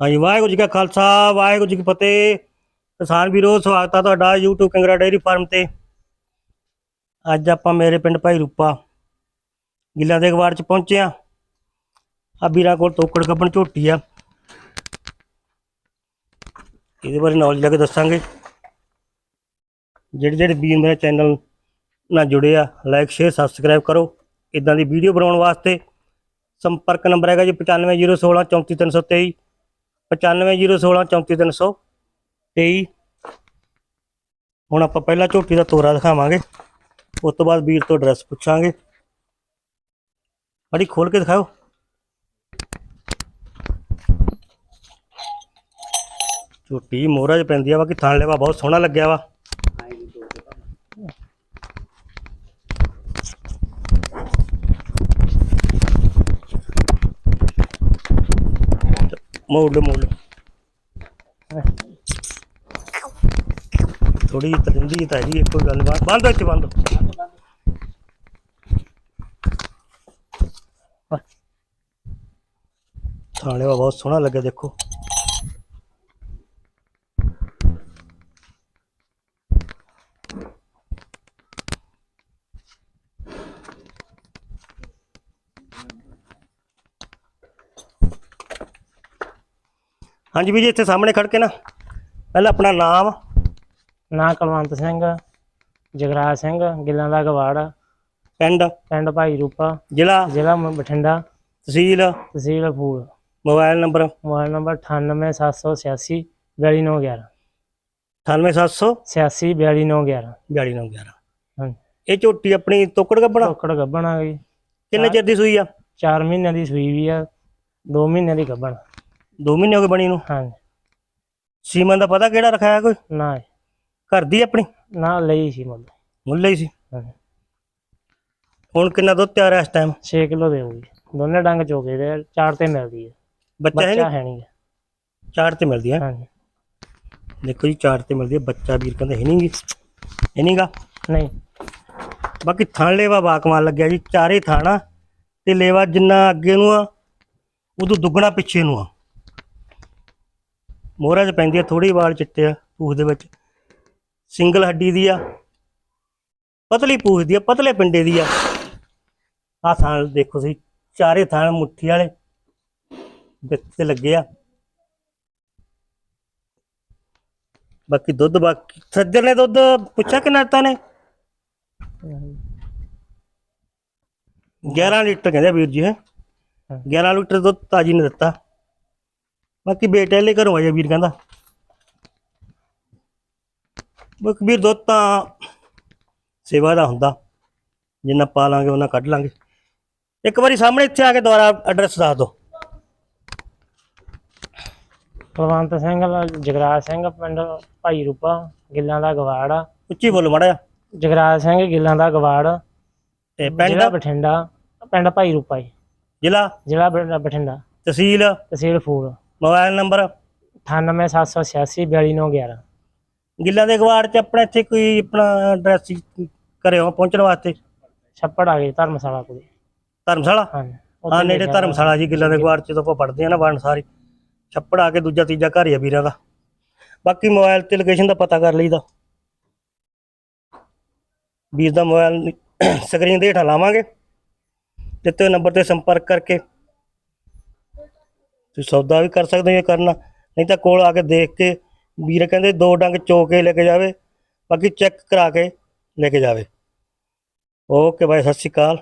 ਹਾਂਜੀ, ਵਾਹਿਗੁਰੂ ਜੀ ਕਾ ਖਾਲਸਾ, ਵਾਹਿਗੁਰੂ ਜੀ ਕੀ ਫਤਿਹ। ਕਿਸਾਨ ਵੀਰੋ, ਸਵਾਗਤ ਆ ਤੁਹਾਡਾ YouTube ਕੰਗਰਾ ਡੇਅਰੀ ਫਾਰਮ ਤੇ। ਅੱਜ ਆਪਾਂ ਮੇਰੇ ਪਿੰਡ ਭਾਈ ਰੂਪਾ ਗਿੱਲਾਂ ਦੇ ਅਖਬਾਰ ਚ ਪਹੁੰਚੇ ਆ। ਆ ਵੀਰਾਂ ਕੋਲ ਤੋਕੜ ਕੱਪਣ ਝੋਟੀ ਆ। ਇਹਦੇ ਬਾਰੇ ਨੌਲੇਜ ਲੈ ਕੇ ਦੱਸਾਂਗੇ। ਜਿਹੜੇ ਜਿਹੜੇ ਵੀਰ ਮੇਰੇ ਚੈਨਲ ਨਾਲ ਜੁੜੇ ਆ ਲਾਈਕ ਸ਼ੇਅਰ ਸਬਸਕ੍ਰਾਈਬ ਕਰੋ। ਇਦਾਂ ਦੀ ਵੀਡੀਓ ਬਣਾਉਣ ਵਾਸਤੇ ਸੰਪਰਕ ਨੰਬਰ ਹੈਗਾ ਜੀ 9501634323 9501634323 ਹੁਣ ਆਪਾਂ ਪਹਿਲਾਂ ਝੋਟੀ ਦਾ ਤੋਰਾ ਦਿਖਾਵਾਂਗੇ। ਉਸ ਤੋਂ ਬਾਅਦ ਵੀਰ ਤੋਂ ਐਡਰੈਸ ਪੁੱਛਾਂਗੇ। ਬੜੀ ਖੋਲ ਕੇ ਦਿਖਾਓ। ਝੋਟੀ ਮੋਹਰਾ 'ਚ ਪੈਂਦੀ ਆ ਬਾਕੀ ਥਣ ਲੈਵਾ, ਬਹੁਤ ਸੋਹਣਾ ਲੱਗਿਆ ਵਾ। ਮੋੜ ਲਓ ਮੋੜ ਲਓ ਥੋੜੀ ਜਿਹੀ ਤਰਿੰਦੀ ਤਾਂ ਹੈਗੀ ਇੱਕੋ ਗੱਲ ਬਾਤ ਬੰਦ ਇੱਥੇ ਬੰਦ। ਥਾਣੇ ਵਾ ਬਹੁਤ ਸੋਹਣਾ ਲੱਗਿਆ, ਦੇਖੋ। ਹਾਂਜੀ ਵੀ ਜੀ ਇੱਥੇ ਸਾਹਮਣੇ ਖੜ ਕੇ ਨਾ ਪਹਿਲਾਂ ਆਪਣਾ ਨਾਮ। ਨਾਂ ਕੁਲਵੰਤ ਸਿੰਘ ਜਗਰਾਜ ਸਿੰਘ ਗਿੱਲਾਂ ਦਾ ਗਵਾੜ। ਪਿੰਡ। ਪਿੰਡ ਭਾਈ ਰੂਪਾ। ਜ਼ਿਲ੍ਹਾ। ਜ਼ਿਲ੍ਹਾ ਮ- ਬਠਿੰਡਾ। ਤਹਿਸੀਲ। ਤਹਿਸੀਲ Phul mobile number. Mobile number 98786 42911 98700 86 42911 42911 ਹਾਂ ਇਹ ਝੋਟੀ ਆਪਣੀ ਤੋਕੜ ਗੱਬਣਾ? ਟੋਕੜ ਗੱਬਣ ਆ ਗਈ ਕਿੰਨੇ ਚਿਰ ਦੀ ਸੂਈ ਆ? 4 ਮਹੀਨਿਆਂ ਦੀ ਸੂਈ ਵੀ ਆ 2 ਮਹੀਨਿਆਂ ਦੀ ਗੱਬਣ। 2 ਮਹੀਨੇ ਹੋ ਗਏ ਬਣੀ ਨੂੰ। ਹਾਂ ਸੀਮਨ ਦਾ ਪਤਾ ਕਿਹੜਾ ਰਖਾਇਆ ਕੋਈ? ਨਾ ਘਰ ਦੀ ਆਪਣੀ? ਨਾ ਲਈ ਸੀ ਮੁੱਲ। ਮੁੱਲ ਹੀ ਸੀ? ਹੁਣ ਕਿੰਨਾ ਦੁੱਧ ਤਿਆਰ ਹੈ ਇਸ ਟਾਈਮ 6 ਕਿਲੋ ਦੇਊਗੀ ਦੋਨੇ ਡੰਗ ਚੋਕੇ ਦੇ ਚਾਰ ਤੇ ਮਿਲਦੀ ਹੈ ਬੱਚਾ ਹੈ ਨਹੀਂ? ਹੈ ਨਹੀਂ। ਚਾਰ ਤੇ ਮਿਲਦੀ ਹੈ ਹਾਂ ਦੇਖੋ ਜੀ ਚਾਰ ਤੇ ਮਿਲਦੀ ਹੈ ਬੱਚਾ ਵੀਰ ਕਹਿੰਦੇ ਹੈ ਨਹੀਂਗੀ ਹੈ ਨਹੀਂਗਾ ਨਹੀਂ ਬਾਕੀ ਥਣ ਲੇਵਾ ਬਾਕਮਾਲ ਲੱਗਿਆ ਜੀ ਚਾਰੇ ਥਾਣਾ ਤੇ ਲੇਵਾ ਜਿੰਨਾ ਅੱਗੇ ਨੂੰ ਆ ਉਦੋਂ ਦੁੱਗਣਾ ਪਿੱਛੇ ਨੂੰ ਆ। ਮੋਹਰਾ 'ਚ ਪੈਂਦੀ ਆ ਥੋੜੀ ਵਾਲ ਚਿੱਟੇ ਆ ਪੂਛ ਦੇ ਵਿੱਚ। ਸਿੰਗਲ ਹੱਡੀ ਦੀ ਆ ਪਤਲੀ ਪੂਛ ਦੀ ਆ ਪਤਲੇ ਪਿੰਡੇ ਦੀ ਆ। ਆ ਥਾਂ ਦੇਖੋ ਸੀ ਚਾਰੇ ਥਾਂ ਮੁੱਠੀ ਵਾਲੇ ਵਿੱਚ ਤੇ ਲੱਗੇ ਆ। ਬਾਕੀ ਦੁੱਧ ਬਾਕੀ ਸੱਜਰ ਨੇ ਦੁੱਧ ਪੁੱਛਿਆ ਕਿੰਨਾ ਦਿੱਤਾ ਨੇ? 11 ਲੀਟਰ ਕਹਿੰਦੇ ਵੀਰ ਜੀ ਹੈ? 11 ਲੀਟਰ ਦੁੱਧ ਤਾਜੀ ਨੇ ਦਿੱਤਾ। ਬਾਕੀ ਬੇਟੇ ਲਈ ਘਰੋਂ ਆਇਆ ਵੀਰ ਕਹਿੰਦਾ। ਬਾਕੀ ਵੀਰ ਦੁੱਧ ਤਾਂ ਸੇਵਾ ਦਾ ਹੁੰਦਾ। ਜਿੰਨਾ ਪਾ ਲਾਂਗੇ ਉਹਨਾਂ ਕੱਢ ਲਾਂਗੇ। ਇੱਕ ਵਾਰੀ ਸਾਹਮਣੇ ਇੱਥੇ ਆ ਕੇ ਦੁਬਾਰਾ ਐਡਰੈਸ ਦੱਸ ਦਿਓ। ਕੁਲਵੰਤ ਸਿੰਘ ਜਗਰਾਜ ਸਿੰਘ ਪਿੰਡ ਭਾਈ ਰੂਪਾ ਗਿੱਲਾਂ ਦਾ ਗਵਾੜ। ਆ ਉੱਚੀ ਬੋਲੋ ਮਾੜਾ ਜਿਹਾ। ਜਗਰਾਜ ਸਿੰਘ ਗਿੱਲਾਂ ਦਾ ਗਵਾੜ। ਤੇ ਪਿੰਡ ਜ਼ਿਲ੍ਹਾ ਬਠਿੰਡਾ। ਪਿੰਡ ਭਾਈ ਰੂਪਾ ਜੀ। ਜ਼ਿਲ੍ਹਾ? ਜ਼ਿਲ੍ਹਾ ਬਠਿੰਡਾ। ਤਹਿਸੀਲ? ਤਹਿਸੀਲ ਫੂਲ। Mobile number? 98786 42911 ਗਿੱਲਾਂ ਦੇ ਗਵਾੜ ਚ ਆਪਣਾ ਇੱਥੇ ਕੋਈ ਆਪਣਾ ਐਡਰੈਸ ਕਰਿਓ ਪਹੁੰਚਣ ਵਾਸਤੇ? ਛੱਪੜ ਆ ਗਏ ਧਰਮਸ਼ਾਲਾ ਕੋਲ। ਧਰਮਸ਼ਾਲਾ? ਹਾਂ ਹਾਂ ਨੇੜੇ ਧਰਮਸ਼ਾਲਾ ਜੀ ਗਿੱਲਾਂ ਦੇ ਗਵਾੜ ਚ ਤਾਂ ਆਪਾਂ ਪੜਦੇ ਆ ਨਾ ਵਣ ਸਾਰੀ ਛੱਪੜ ਆ ਕੇ ਦੂਜਾ ਤੀਜਾ ਘਰ ਹੀ ਆ ਵੀਰਾਂ ਦਾ। ਬਾਕੀ ਮੋਬਾਈਲ ਤੇ ਲੋਕੇਸ਼ਨ ਦਾ ਪਤਾ ਕਰ ਲਈਦਾ। ਵੀਰ ਦਾ ਮੋਬਾਈਲ ਸਕਰੀਨ ਦੇ ਹੇਠਾਂ ਲਾਵਾਂਗੇ। ਦਿੱਤੇ ਨੰਬਰ ਤੇ ਸੰਪਰਕ ਕਰਕੇ ਤੁਸੀਂ ਸੌਦਾ ਵੀ ਕਰ ਸਕਦੇ ਹੋ ਜੇ ਕਰਨਾ, ਨਹੀਂ ਤਾਂ ਕੋਲ ਆ ਕੇ ਦੇਖ ਕੇ ਵੀਰ ਕਹਿੰਦੇ ਦੋ ਡੰਗ ਚੋ ਕੇ ਲੈ ਕੇ ਜਾਵੇ, ਬਾਕੀ ਚੈੱਕ ਕਰਾ ਕੇ ਲੈ ਕੇ ਜਾਵੇ। ਓਕੇ ਬਾਈ, ਸਤਿ ਸ਼੍ਰੀ ਅਕਾਲ।